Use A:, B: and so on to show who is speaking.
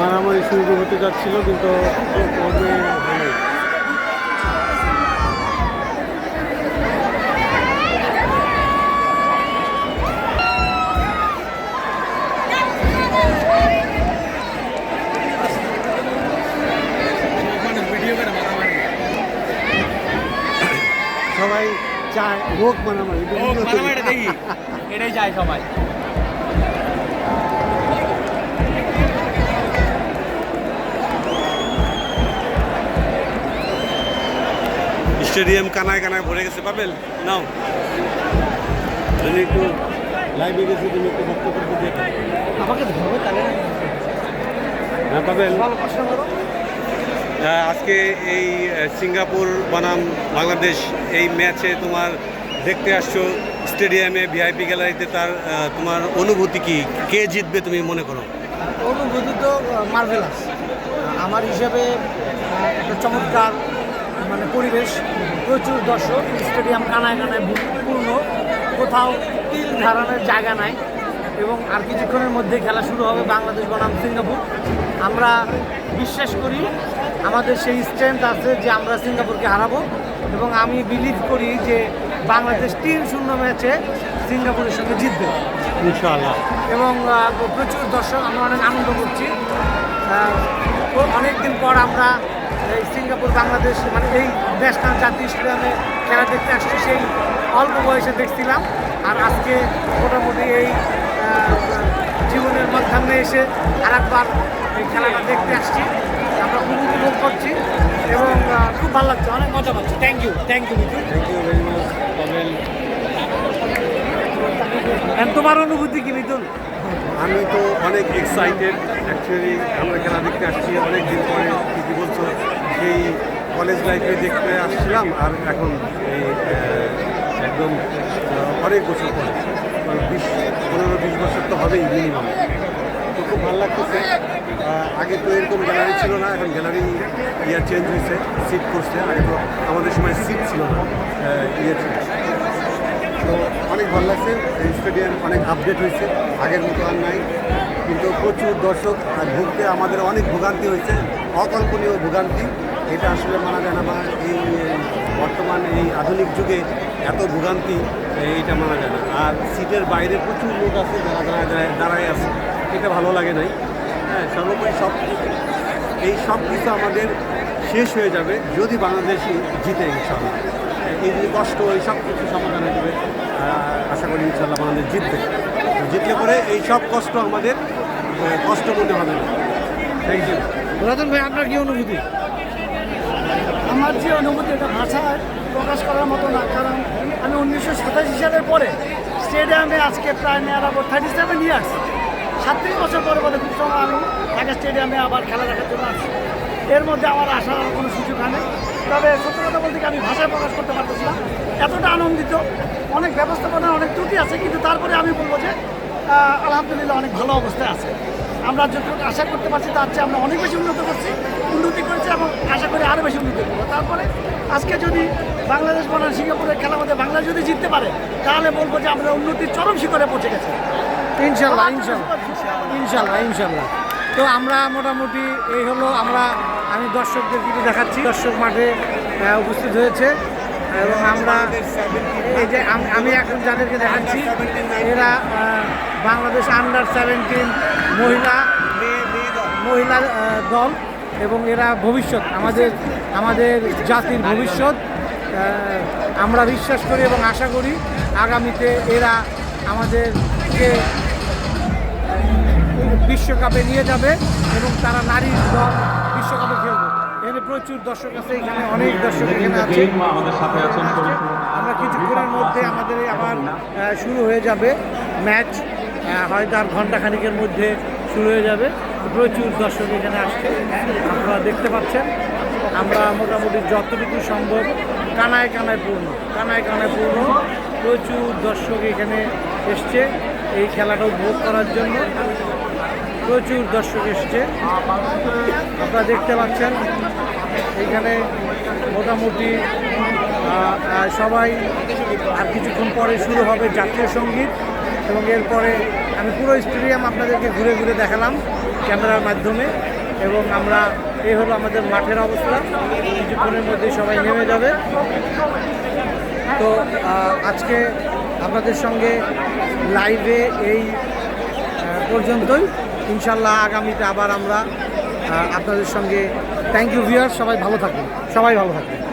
A: মারামারি শুরু হতে যাচ্ছিল কিন্তু কমে হয়নি সবাই চায় হোক মারামারি
B: এটাই চাই সবাই।
A: স্টেডিয়াম কানায় কানায় ভরে গেছে। পাবেল নাও। তুমি একটু লাইভে গেছি তুমি একটু বক্তব্য
B: আমাকে ধরবে তাহলে।
A: হ্যাঁ
B: প্রশ্ন করো।
A: আজকে এই সিঙ্গাপুর বনাম বাংলাদেশ এই ম্যাচে তোমার দেখতে আসছো স্টেডিয়ামে ভিআইপি গ্যালারিতে তার তোমার অনুভূতি কি? কে জিতবে তুমি মনে করো?
C: অনুভূতি তো মার্ভেলাস আমার হিসাবে একটা চমৎকার মানে পরিবেশ। প্রচুর দর্শক স্টেডিয়াম কানায় কানায় পূর্ণ। কোথাও তিল ধারণের জায়গা নাই। এবং আর কিছুক্ষণের মধ্যে খেলা শুরু হবে বাংলাদেশ বনাম সিঙ্গাপুর। আমরা বিশ্বাস করি আমাদের সেই স্ট্রেংথ আছে যে আমরা সিঙ্গাপুরকে হারাবো। এবং আমি বিলিভ করি যে বাংলাদেশ তিন শূন্য ম্যাচে সিঙ্গাপুরের সঙ্গে জিতবে।
A: ইনশাআল্লাহ।
C: এবং প্রচুর দর্শক আমরা অনেক আনন্দ করছি। অনেক দিন পর আমরা এই সিঙ্গাপুর বাংলাদেশ মানে এই ন্যাশনাল জাতীয় স্টেডিয়ামে খেলা দেখতে আসছি সেই অল্প বয়সে দেখছিলাম। আর আজকে মোটামুটি এই জীবনের মাধ্যমে এসে আর একবার এই খেলাটা দেখতে আসছি। আমরা খুব উপভোগ করছি এবং খুব ভালো লাগছে অনেক মজা পাচ্ছি thank you thank you
A: thank you very much
C: তোমার অনুভূতি কি মিতুল
A: আমি তো অনেক এক্সাইটেড অ্যাকচুয়ালি আমরা খেলা দেখতে আসছি অনেক দিন পরে কি বলছো সেই কলেজ লাইফে দেখতে আসছিলাম আর এখন এই একদম অনেক বছর পরে। মানে বিশ পনেরো বিশ বছর তো হবেই মিনিমাম তো খুব ভালো লাগতেছে। আগে তো এরকম গ্যালারি ছিল না এখন গ্যালারি ইয়ে চেঞ্জ হয়েছে সিট করছে। আগে তো আমাদের সময় সিট ছিল না আহ, ইয়ে ছিল তো অনেক ভালো লাগছে স্টেডিয়াম অনেক আপডেট হয়েছে আগের মতো আর নাই। কিন্তু প্রচুর দর্শক ভুগতে আমাদের অনেক ভোগান্তি হয়েছে, অকল্পনীয় ভোগান্তি। এটা আসলে মানা যায় না বা এই বর্তমান এই আধুনিক যুগে এত ভোগান্তি, এইটা মানা যায় না। আর সিটের বাইরে প্রচুর লোক আছে যারা দাঁড়ায় দাঁড়ায় আছে। এটা ভালো লাগে নাই। হ্যাঁ সর্বোপরি সব এই সব কিছু আমাদের শেষ হয়ে যাবে যদি বাংলাদেশই জিতে ইনশাল্লাহ এই যে কষ্ট, এই সব কিছু সমাধান হয়ে যাবে। আশা করি ইনশাল্লাহ বাংলাদেশ জিতবে। জিতলে পরে এই সব কষ্ট আমাদের কষ্ট করতে হবে থ্যাংক ইউ
C: রতন ভাই আপনার কি অনুভূতি?
D: আমার যে অনুভূতি এটা ভাষায় প্রকাশ করার মতো না কারণ আমি উনিশশো সাতাশি সালের পরে স্টেডিয়ামে আজকে প্রায় নেয়ার আবার থার্টি সেভেন ইয়ার্স সাতত্রিশ বছর পরে বলে খুব সময় আমি ঢাকা স্টেডিয়ামে আবার খেলা দেখার জন্য আসছি। এর মধ্যে আমার আসার আর কোনো সুযোগ হয়নি তবে সত্য কথা বলতে আমি ভাষায় প্রকাশ করতে পারতেছিলাম এতটা আনন্দিত অনেক ব্যবস্থাপনার অনেক ত্রুটি আছে কিন্তু তারপরে আমি বলব যে আলহামদুলিল্লাহ অনেক ভালো অবস্থায় আছে। আমরা যতটুকু আশা করতে পারছি তার চেয়ে আমরা অনেক বেশি উন্নত করছি উন্নতি করেছি এবং আশা করি আরও বেশি উন্নতি করব। তারপরে আজকে যদি বাংলাদেশ বনাম সিঙ্গাপুরের খেলা মধ্যে বাংলা যদি জিততে পারে তাহলে বলব যে আমরা উন্নতির চরম শিখরে পৌঁছে গেছি।
C: ইনশাল্লাহ ইনশাল্লাহ। ইনশাল্লাহ। ইনশাল্লাহ তো আমরা মোটামুটি এই হলো আমরা আমি দর্শকদের কিছু দেখাচ্ছি। দর্শক মাঠে উপস্থিত হয়েছে। এবং আমরা এই যে আমি এখন যাদেরকে দেখাচ্ছি, এরা বাংলাদেশ আন্ডার সেভেন্টিন মহিলা মহিলা দল এবং এরা ভবিষ্যৎ, আমাদের আমাদের জাতির ভবিষ্যৎ। আমরা বিশ্বাস করি এবং আশা করি আগামীতে এরা আমাদেরকে বিশ্বকাপে নিয়ে যাবে এবং তারা নারী দল বিশ্বকাপে খেলবে। এখানে প্রচুর দর্শক আছে এখানে অনেক দর্শক এখানে আছে।
E: আমাদের সাথে আছেন
C: আমরা কিছুক্ষণের মধ্যে আমাদের আবার শুরু হয়ে যাবে। ম্যাচ হয়তো আর ঘন্টাখানিকের মধ্যে শুরু হয়ে যাবে। প্রচুর দর্শক এখানে আসছে আপনারা দেখতে পাচ্ছেন। আমরা মোটামুটি যতটুকু সম্ভব কানায় কানায় পূর্ণ কানায় কানায় পূর্ণ। প্রচুর দর্শক এখানে এসছে এই খেলাটা উপভোগ করার জন্য। প্রচুর দর্শক এসছে। আপনারা দেখতে পাচ্ছেন, এখানে মোটামুটি সবাই আর কিছুক্ষণ পরে শুরু হবে জাতীয় সংগীত এবং এরপরে আমি পুরো স্টেডিয়াম আপনাদেরকে ঘুরে ঘুরে দেখালাম ক্যামেরার মাধ্যমে এবং আমরা, এই হলো আমাদের মাঠের অবস্থা। কিছুক্ষণের মধ্যে সবাই নেমে যাবে। তো আজকে আপনাদের সঙ্গে লাইভে এই পর্যন্তই। ইনশাল্লাহ আগামীতে আবার আমরা আপনাদের সঙ্গে। থ্যাংক ইউ ভিউয়ার সবাই ভালো থাকবেন। সবাই ভালো থাকবেন।